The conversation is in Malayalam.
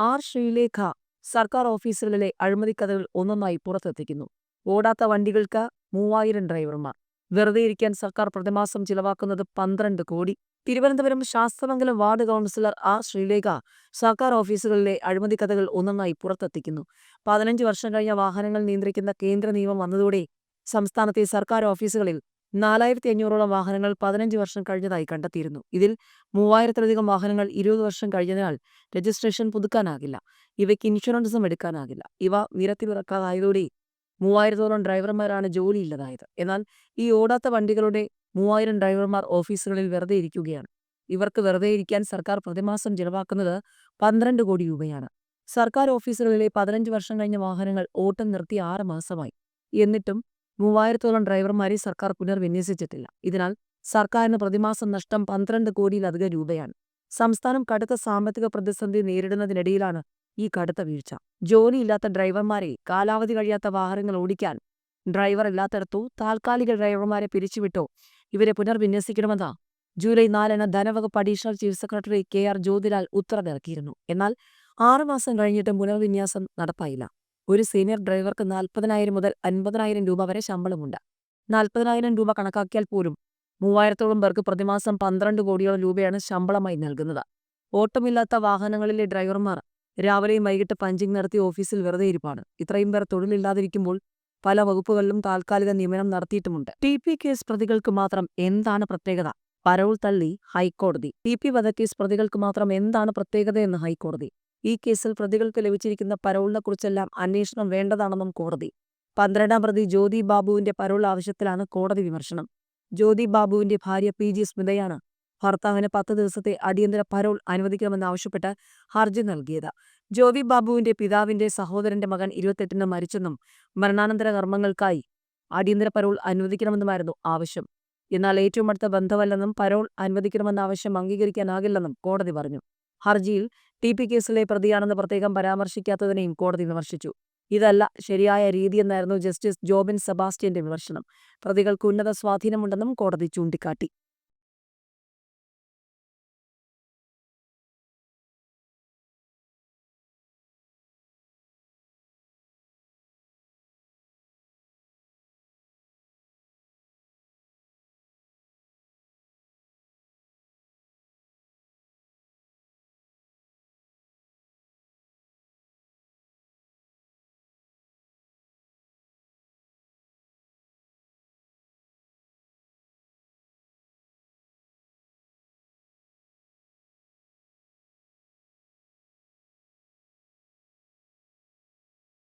ആർ ശ്രീലേഖ സർക്കാർ ഓഫീസുകളിലെ അഴിമതിക്കഥകൾ ഒന്നൊന്നായി പുറത്തെത്തിക്കുന്നു. ഓടാത്ത വണ്ടികൾക്ക് മൂവായിരം ഡ്രൈവർമാർ. വെറുതെ ഇരിക്കാൻ സർക്കാർ പ്രതിമാസം ചിലവാക്കുന്നത് പന്ത്രണ്ട് കോടി. Thiruvananthapuram Sasthamangalam ward councillor R Sreelekha സർക്കാർ ഓഫീസുകളിലെ അഴിമതി കഥകൾ ഒന്നൊന്നായി പുറത്തെത്തിക്കുന്നു. പതിനഞ്ച് വർഷം കഴിഞ്ഞ വാഹനങ്ങൾ നിയന്ത്രിക്കുന്ന കേന്ദ്ര നിയമം വന്നതോടെ സംസ്ഥാനത്തെ സർക്കാർ ഓഫീസുകളിൽ നാലായിരത്തി അഞ്ഞൂറോളം വാഹനങ്ങൾ പതിനഞ്ച് വർഷം കഴിഞ്ഞതായി കണ്ടെത്തിയിരുന്നു. ഇതിൽ മൂവായിരത്തിലധികം വാഹനങ്ങൾ ഇരുപത് വർഷം കഴിഞ്ഞതിനാൽ രജിസ്ട്രേഷൻ പുതുക്കാനാകില്ല. ഇവയ്ക്ക് ഇൻഷുറൻസും എടുക്കാനാകില്ല. ഇവ നിരത്തിലിറക്കാതായതോടെ മൂവായിരത്തോളം ഡ്രൈവർമാരാണ് ജോലിയില്ലതായത്. എന്നാൽ ഈ ഓടാത്ത വണ്ടികളുടെ മൂവായിരം ഡ്രൈവർമാർ ഓഫീസുകളിൽ വെറുതെ ഇരിക്കുകയാണ്. ഇവർക്ക് വെറുതെ ഇരിക്കാൻ സർക്കാർ പ്രതിമാസം ചിലവാക്കുന്നത് പന്ത്രണ്ട് കോടി രൂപയാണ്. സർക്കാർ ഓഫീസുകളിലെ പതിനഞ്ച് വർഷം കഴിഞ്ഞ വാഹനങ്ങൾ ഓട്ടം നിർത്തി ആറ് മാസമായി. എന്നിട്ടും മൂവായിരത്തോളം ഡ്രൈവർമാരെ സർക്കാർ പുനർവിന്യസിച്ചിട്ടില്ല. ഇതിനാൽ സർക്കാരിന് പ്രതിമാസം നഷ്ടം പന്ത്രണ്ട് കോടിയിലധികം രൂപയാണ്. സംസ്ഥാനം കടുത്ത സാമ്പത്തിക പ്രതിസന്ധി നേരിടുന്നതിനിടയിലാണ് ഈ കടുത്ത വീഴ്ച. ജോലിയില്ലാത്ത ഡ്രൈവർമാരെ കാലാവധി കഴിയാത്ത വാഹനങ്ങൾ ഓടിക്കാൻ ഡ്രൈവർ ഇല്ലാത്തിടത്തോ താൽക്കാലിക ഡ്രൈവർമാരെ പിരിച്ചുവിട്ടോ ഇവരെ പുനർവിന്യസിക്കണമെന്ന് ജൂലൈ നാലിന് ധനവകുപ്പ് additional chief secretary K R Jyothilal ഉത്തരവിറക്കിയിരുന്നു. എന്നാൽ ആറുമാസം കഴിഞ്ഞിട്ടും പുനർവിന്യാസം നടപ്പായില്ല. ഒരു സീനിയർ ഡ്രൈവർക്ക് നാൽപ്പതിനായിരം മുതൽ അൻപതിനായിരം രൂപ വരെ ശമ്പളമുണ്ട്. നാൽപ്പതിനായിരം രൂപ കണക്കാക്കിയാൽ പോലും മൂവായിരത്തോളം പേർക്ക് പ്രതിമാസം പന്ത്രണ്ട് കോടിയോളം രൂപയാണ് ശമ്പളമായി നൽകുന്നത്. ഓട്ടമില്ലാത്ത വാഹനങ്ങളിലെ ഡ്രൈവർമാർ രാവിലെയും വൈകിട്ട് പഞ്ചിങ് നടത്തി ഓഫീസിൽ വെറുതെ ഇരിപ്പാണ്. ഇത്രയും പേർ തൊഴിലില്ലാതിരിക്കുമ്പോൾ പല വകുപ്പുകളിലും താൽക്കാലിക നിയമനം നടത്തിയിട്ടുമുണ്ട്. ടി പി കേസ് പ്രതികൾക്ക് മാത്രം എന്താണ് പ്രത്യേകത? പരോൾ തള്ളി ഹൈക്കോടതി. ടി പി വധക്കേസ് പ്രതികൾക്ക് മാത്രം എന്താണ് പ്രത്യേകതയെന്ന് ഹൈക്കോടതി? ഈ കേസിൽ പ്രതികൾക്ക് ലഭിച്ചിരിക്കുന്ന പരോളിനെക്കുറിച്ചെല്ലാം അന്വേഷണം വേണ്ടതാണെന്നും കോടതി. പന്ത്രണ്ടാം പ്രതി ജ്യോതി ബാബുവിന്റെ പരോൾ ആവശ്യത്തിലാണ് കോടതി വിമർശനം. ജ്യോതി ബാബുവിന്റെ ഭാര്യ പി ജി സ്മിതയാണ് ഭർത്താവിന് പത്ത് ദിവസത്തെ അടിയന്തര പരോൾ അനുവദിക്കണമെന്നാവശ്യപ്പെട്ട് ഹർജി നൽകിയത്. ജ്യോതി ബാബുവിന്റെ പിതാവിന്റെ സഹോദരന്റെ മകൻ ഇരുപത്തെട്ടിന് മരിച്ചെന്നും മരണാനന്തര കർമ്മങ്ങൾക്കായി അടിയന്തര പരോൾ അനുവദിക്കണമെന്നുമായിരുന്നു ആവശ്യം. എന്നാൽ ഏറ്റവും അടുത്ത ബന്ധമല്ലെന്നും പരോൾ അനുവദിക്കണമെന്ന ആവശ്യം അംഗീകരിക്കാനാകില്ലെന്നും കോടതി പറഞ്ഞു. ഹർജിയിൽ ടി പി കേസിലെ പ്രതിയാണെന്ന് പ്രത്യേകം പരാമർശിക്കാത്തതിനെയും കോടതി വിമർശിച്ചു. ഇതല്ല ശരിയായ രീതിയെന്നായിരുന്നു ജസ്റ്റിസ് ജോബിൻ സെബാസ്റ്റ്യന്റെ വിമർശനം. പ്രതികൾക്ക് ഉന്നത സ്വാധീനമുണ്ടെന്നും കോടതി ചൂണ്ടിക്കാട്ടി.